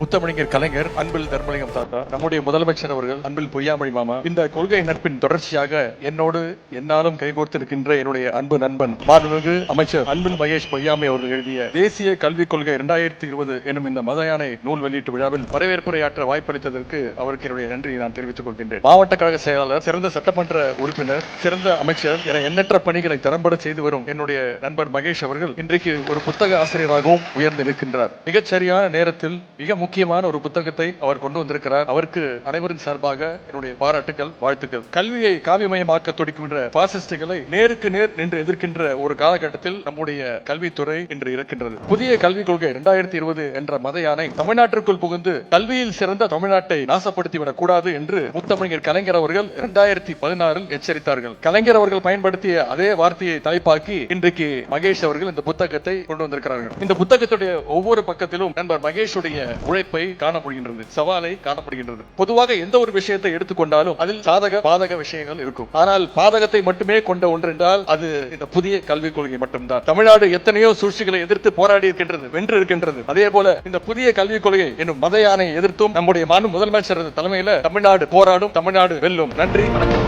முத்தமிழிஞர் கலைஞர் அன்பில் தர்மலிங்கம் தாத்தா நம்முடைய முதலமைச்சர் அவர்கள் அன்பில் பொய்யாமொழி மாமா இந்த கொள்கை நட்பின் தொடர்ச்சியாக என்னோடு என்னாலும் கைகோர்த்திருக்கின்ற என்னுடைய அன்பு நண்பன் மாண்புமிகு அமைச்சர் அன்பில் மகேஷ் பொய்யாமை அவர்கள் எழுதிய தேசிய கல்விக் கொள்கை இரண்டாயிரத்தி இருபது எனும் இந்த மதயானை நூல் வெளியீட்டு விழாவில் வரவேற்புரையாற்ற வாய்ப்பளித்ததற்கு அவருக்கு என்னுடைய நன்றியை நான் தெரிவித்துக் கொள்கின்றேன். மாவட்ட கழக செயலாளர் சிறந்த சட்டமன்ற உறுப்பினர் சிறந்த அமைச்சர் என எண்ணற்ற பணிகளை திறம்பட செய்து வரும் என்னுடைய நண்பர் மகேஷ் அவர்கள் இன்றைக்கு ஒரு புத்தக ஆசிரியராகவும் உயர்ந்து நிற்கின்றார் மிகச்சரியான நேரத்தில் மிக முக்கியமான ஒரு புத்தகத்தை அவர் கொண்டு வந்திருக்கிறார். அவருக்கு அனைவரின் சார்பாக என்னுடைய பாராட்டுகள் வாழ்த்துக்கள். கல்வியை காவியமயமாக்க துடிக்கின்ற பாசிஸ்டுகளை நேருக்கு நேர் நின்று எதிர்க்கின்ற ஒரு காலகட்டத்தில் நம்முடைய கல்வித்துறை இன்று இருக்கின்றது. புதிய கல்விக் கொள்கை இரண்டாயிரத்தி இருபது என்ற மத யானை தமிழ்நாட்டிற்குள் புகுந்து கல்வியில் சிறந்த தமிழ்நாட்டை நாசப்படுத்திவிடக் கூடாது என்று முத்தமிழர் கலைஞர் அவர்கள் இரண்டாயிரத்தி பதினாறில் எச்சரித்தார்கள். கலைஞர் அவர்கள் பயன்படுத்திய அதே வார்த்தையை தலைப்பாக்கி இன்றைக்கு மகேஷ் அவர்கள் இந்த புத்தகத்தை கொண்டு வந்திருக்கிறார்கள். இந்த புத்தகத்துடைய ஒவ்வொரு பக்கத்திலும் நண்பர் மகேஷுடைய உழைப்பை காணப்படுகின்றது சவாலை காணப்படுகின்றது. பொதுவாக எந்த ஒரு விஷயத்தை எடுத்துக்கொண்டாலும் அதில் சாதக பாதக விஷயங்கள் இருக்கும். ஆனால் பாதகத்தை மட்டுமே கொண்ட ஒன்று என்றால் அது இந்த புதிய கல்விக் கொள்கை மட்டும்தான். தமிழ்நாடு எத்தனையோ சூழ்ச்சிகளை எதிர்த்து போராடி இருக்கின்றது வென்று இருக்கின்றது. அதே போல இந்த புதிய கல்விக் கொள்கை என்னும் மத யானை எதிர்த்தும் நம்முடைய மாநில முதலமைச்சர் தலைமையில தமிழ்நாடு போராடும் தமிழ்நாடு வெல்லும். நன்றி வணக்கம்.